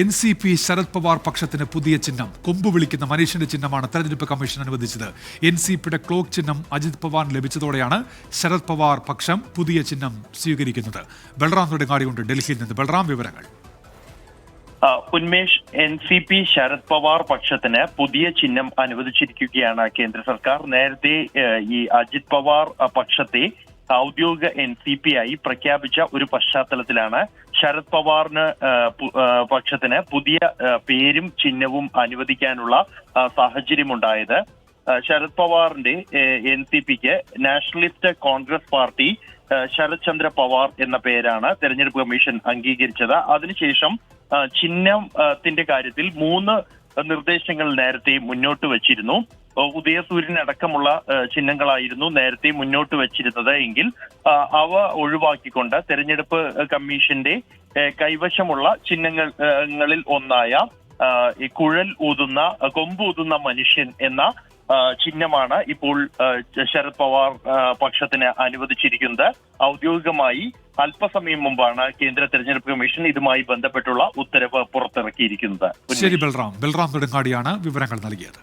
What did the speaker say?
N C P Sharad Pawar പക്ഷത്തിന് പുതിയ ചിഹ്നം. കൊമ്പ് വിളിക്കുന്ന മനുഷ്യന്റെ ചിഹ്നമാണ് തെരഞ്ഞെടുപ്പ് കമ്മീഷൻ അനുവദിച്ചത്. എൻ സി പിയുടെ ക്ലോക്ക് ചിഹ്നം അജിത് പവാറിന് ലഭിച്ചതോടെയാണ് ശരത് പവാർ പക്ഷം പുതിയ ചിഹ്നം സ്വീകരിക്കുന്നത്. ബൽറാം നെടുങ്ങാടിയുണ്ട് ഡൽഹിയിൽ നിന്ന് ബൽറാം വിവരങ്ങൾ. Unmesh N C P Sharad Pawar പക്ഷത്തിന് പുതിയ ചിഹ്നം അനുവദിച്ചിരിക്കുകയാണ് കേന്ദ്ര സർക്കാർ. നേരത്തെ ഈ അജിത് പവാർ പക്ഷത്തെ ഔദ്യോഗിക എൻ സി പി ആയി പ്രഖ്യാപിച്ച ഒരു പശ്ചാത്തലത്തിലാണ് ശരത് പവാറിന് പക്ഷത്തിന് പുതിയ പേരും ചിഹ്നവും അനുവദിക്കാനുള്ള സാഹചര്യം സാഹചര്യമുണ്ടായത്. ശരത് പവാറിന്റെ എൻ സി പിക്ക് Nationalist Congress Party Sharad Chandra Pawar എന്ന പേരാണ് തെരഞ്ഞെടുപ്പ് കമ്മീഷൻ അംഗീകരിച്ചത്. അതിനുശേഷം ചിഹ്നത്തിന്റെ കാര്യത്തിൽ മൂന്ന് നിർദ്ദേശങ്ങൾ നേരത്തെ മുന്നോട്ട് വച്ചിരുന്നു. ആ, ചിഹ്നങ്ങളായിരുന്നു നേരത്തെ മുന്നോട്ട് വെച്ചിരുന്നത് എങ്കിൽ അവ ഒഴിവാക്കിക്കൊണ്ട് തെരഞ്ഞെടുപ്പ് കമ്മീഷന്റെ കൈവശമുള്ള ചിഹ്നങ്ങളിൽ ഒന്നായ ഈ കുഴൽ ഊതുന്ന കൊമ്പ് ഊതുന്ന മനുഷ്യൻ എന്ന ചിഹ്നമാണ് ഇപ്പോൾ ശരത് പവാർ പക്ഷത്തിന് അനുവദിച്ചിരിക്കുന്നത്. ഔദ്യോഗികമായി അല്പസമയം മുമ്പാണ് കേന്ദ്ര തെരഞ്ഞെടുപ്പ് കമ്മീഷൻ ഇതുമായി ബന്ധപ്പെട്ടുള്ള ഉത്തരവ് പുറത്തിറക്കിയിരിക്കുന്നത്. ശരി ബൽറാം. ബൽറാം വിവരങ്ങൾ നൽകിയത്.